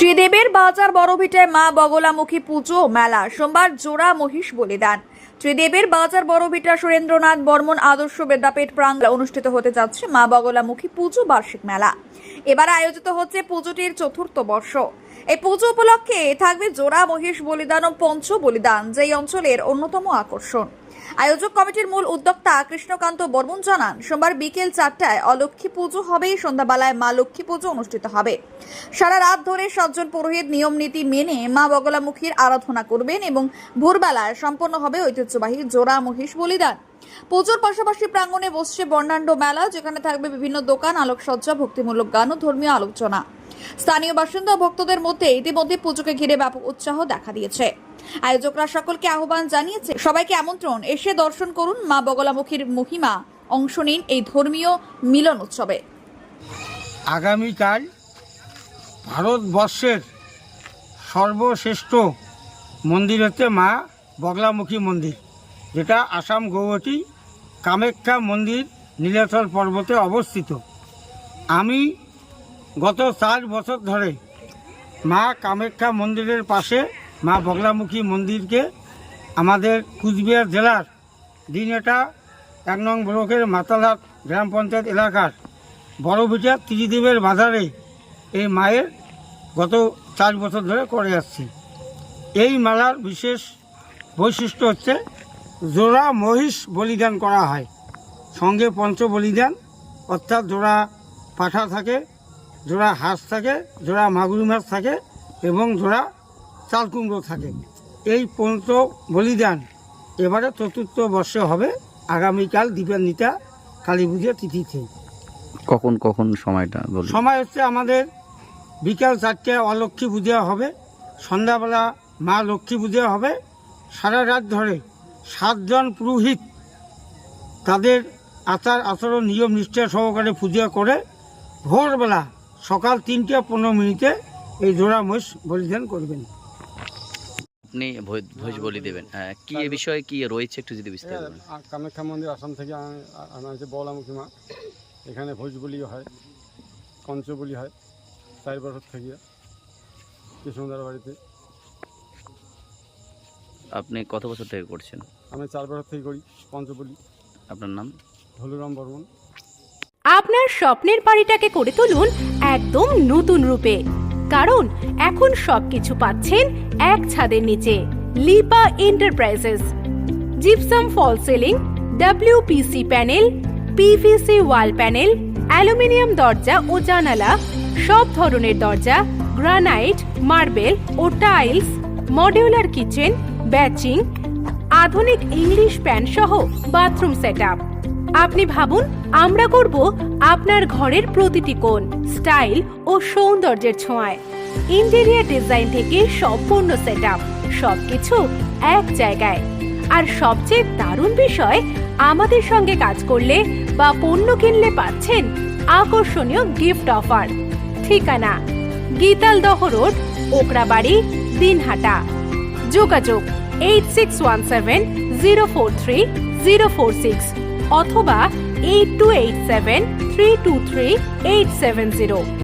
ত্রিদেবের বাজার বড়ভিটায় মা বগলামুখী পুজো মেলা। সোমবার জোড়া মহিষ বলিদান। ত্রিদেবের বাজার বড়ভিটা সুরেন্দ্রনাথ বর্মন আদর্শ বিদ্যাপীঠ প্রাঙ্গলা অনুষ্ঠিত হতে যাচ্ছে মা বগলামুখী পুজো বার্ষিক মেলা। এবার আয়োজিত হচ্ছে পুজোটির চতুর্থ বর্ষ। এই পুজো উপলক্ষে থাকবে জোড়া, মহিষ বলিদান ও পঞ্চ বলিদান, যেই অঞ্চলের অন্যতম আকর্ষণ। আয়োজক কমিটির মূল উদ্যোক্তা কৃষ্ণকান্ত বর্মন জানান, সোমবার বিকেল চারটায় অলক্ষ্মী পুজো হবে সন্ধ্যাবেলায় মা লক্ষ্মী পুজো অনুষ্ঠিত হবে। সারা রাত ধরে সাতজন পুরোহিত নিয়ম নীতি মেনে মা বগলামুখীর আরাধনা করবেন এবং ভোরবেলায় সম্পন্ন হবে ঐতিহ্যবাহী জোড়া, মহিষ বলিদান। পুজোর পাশাপাশি প্রাঙ্গণে বসছে বর্ণাঢ্য মেলা, যেখানে থাকবে বিভিন্ন দোকান, আলোকসজ্জা, ভক্তিমূলক গান ও ধর্মীয় আলোচনা। স্থানীয় বাসিন্দা ভক্তদের মধ্যে ইতিমধ্যে পুজোকে ঘিরে ব্যাপক উৎসাহ দেখা দিয়েছে। আয়োজকরা সকলকে আহ্বান জানিয়েছে, সবাইকে আমন্ত্রণ, এসে দর্শন করুন মা বগলামুখীর মহিমা, অংশ নিন এই ধর্মীয় মিলন উৎসবে। আগামীকাল ভারতবর্ষের সর্বশ্রেষ্ঠ মন্দির হচ্ছে মা বগলামুখী মন্দির। যেটা আসাম গৌহাটি কামাখ্যা মন্দির নীলাচল পর্বতে অবস্থিত। আমি গত চার বছর ধরে মা কামাখ্যা মন্দিরের পাশে, মা বগলামুখী মন্দিরকে আমাদের কুচবিহার জেলার দিনহাটা এক নং ব্লকের মাতালহাট গ্রাম পঞ্চায়েত এলাকার বড়ভিটা ত্রিদেবের বাজারে এই মায়ের গত চার বছর ধরে করে আসছি। এই মেলার বিশেষ বৈশিষ্ট্য হচ্ছে জোড়া মহিষ বলিদান করা হয়। সঙ্গে পঞ্চ বলিদান অর্থাৎ জোড়া পাঠা থাকে জোড়া হাঁস থাকে জোড়া মাগুরি মাছ থাকে এবং জোড়া চালকুমড়ো থাকে। এই পঞ্চ বলিদান এবারে চতুর্থ বর্ষে হবে। আগামীকাল দীপান্বিতা কালী পুজো তিথিতে। কখন কখন সময়টা সময় হচ্ছে আমাদের বিকাল চারটে অলক্ষ্মী পূজা হবে। সন্ধ্যাবেলা মা লক্ষ্মী পূজা হবে। সারা রাত ধরে সাতজন পুরোহিত তাদের আচার আচরণ নিয়ম নিষ্ঠা সহকারে পূজা করে ভোরবেলা সকাল তিনটে পনেরো মিনিটে এই জোড়া মহিষ বলিদান করবেন। আপনি ভোজ- বলি দেবেন। হ্যাঁ, কি এ বিষয়ে কি রয়েছে একটু যদি বিস্তারিত হ্যাঁ, বলেন। কামাখ্যা মন্দির আসাম থেকে আনা হয়েছে বলামুখী মা। এখানে ভোজ বলি হয় পঞ্চ বলি হয় চার বছর থেকে কৃষ্ণদার বাড়িতে। আপনি কত বছর থেকে করছেন? আমি চার বছর থেকে করি পঞ্চ বলি আপনার নাম? ধলুরাম বর্মন। আপনার স্বপ্নের বাড়িটাকে করে তুলুন একদম নতুন রূপে। কারণ এখন সবকিছু পাচ্ছেন এক ছাদের নিচে Lipa enterprises. Gypsum false ceiling WPC panel PVC wall panel aluminium দরজা ও জানালা সব ধরনের দরজা গ্রানাইট মার্বেল ও টাইলস মডিউলার কিচেন ব্যাচিং আধুনিক ইংলিশ প্যান সহ বাথরুম সেটআপ। আপনি ভাবুন, আমরা করব আপনার ঘরের প্রতিটি কোণ, স্টাইল ও সৌন্দর্যের ছোঁয়ায়। ইন্টেরিয়ার ডিজাইন থেকে সম্পূর্ণ সেটআপ, সবকিছু এক জায়গায়। আর সবচেয়ে দারুণ বিষয়, আমাদের সঙ্গে কাজ করলে বা পণ্য কিনলে পাচ্ছেন আকর্ষণীয় গিফট অফার। ঠিকানা, গীতালদহ রোড, ওকরাবাড়ি, দিনহাটা। যোগাযোগ eight six one seven zero four three zero four six অথবা eight two eight seven three two three eight seven zero